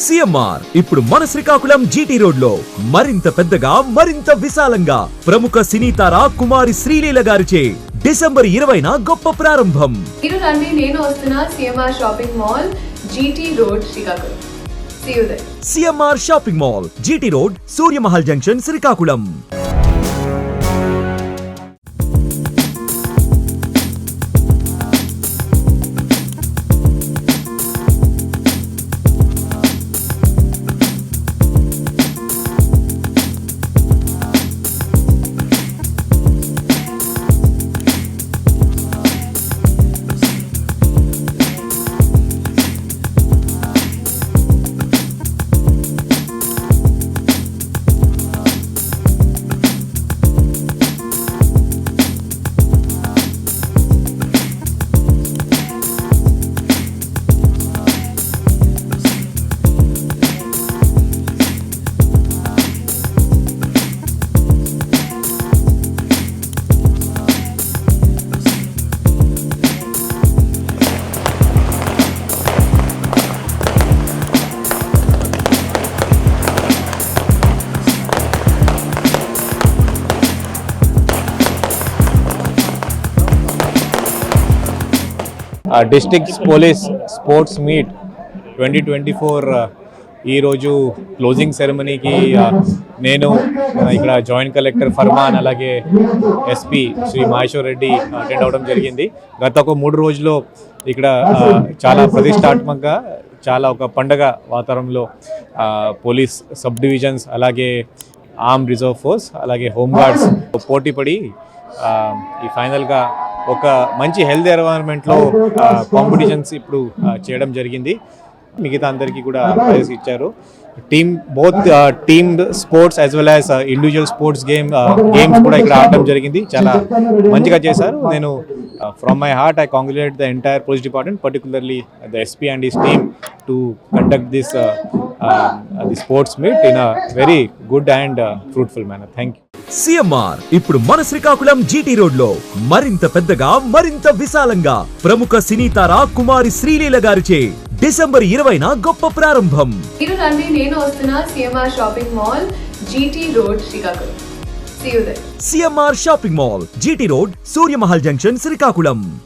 CMR ఇప్పుడు మన Srikakulam GT రోడ్లో మరింత పెద్దగా మరింత విశాలంగా. ప్రముఖ సినీ తార కుమారి శ్రీలీల గారిచే డిసెంబర్ ఇరవైన గొప్ప ప్రారంభం. మీరు రండి నేను వస్తున్నా CMR shopping mall GT road Srikakulam. CMR shopping mall GT road Suryamahal junction Srikakulam. Districts police sports meet twenty twenty four ఈరోజు క్లోజింగ్ సెరమనీకి నేను ఇక్కడ జాయింట్ కలెక్టర్ ఫర్మాన్ అలాగే ఎస్పీ శ్రీ మహేశ్వర్ రెడ్డి అటెండ్ అవ్వడం జరిగింది. గత ఒక మూడు రోజుల్లో ఇక్కడ చాలా ప్రతిష్టాత్మకంగా చాలా ఒక పండగ వాతావరణంలో పోలీస్ సబ్ డివిజన్స్ అలాగే ఆర్మ్ రిజర్వ్ ఫోర్స్ అలాగే హోంగార్డ్స్ పోటీపడి పడి ఈ ఫైనల్గా ఒక మంచి హెల్త్ ఎన్వైరన్మెంట్లో కాంపిటీషన్స్ ఇప్పుడు చేయడం జరిగింది. మిగతా అందరికీ కూడా ప్రైజ్ ఇచ్చారు. Team both team sports as well as individual sports game games కూడా ఇక్కడ ఆడడం జరిగింది. చాలా మంచిగా చేశారు. నేను from my heart I congratulate the entire police department particularly the SP and his team to conduct this the sports meet in a very good and fruitful manner thank you CMR. ఇప్పుడు మన Srikakulam GT రోడ్లో మరింత పెద్దగా మరింత విశాలంగా ప్రముఖ సినీ తార కుమారి శ్రీలీల గారిచే December ఇరవైన గొప్ప ప్రారంభం. మీరు రండి నేను వస్తున్నా CMR shopping mall GT road Srikakulam. CMR shopping mall GT road Suryamahal junction Srikakulam.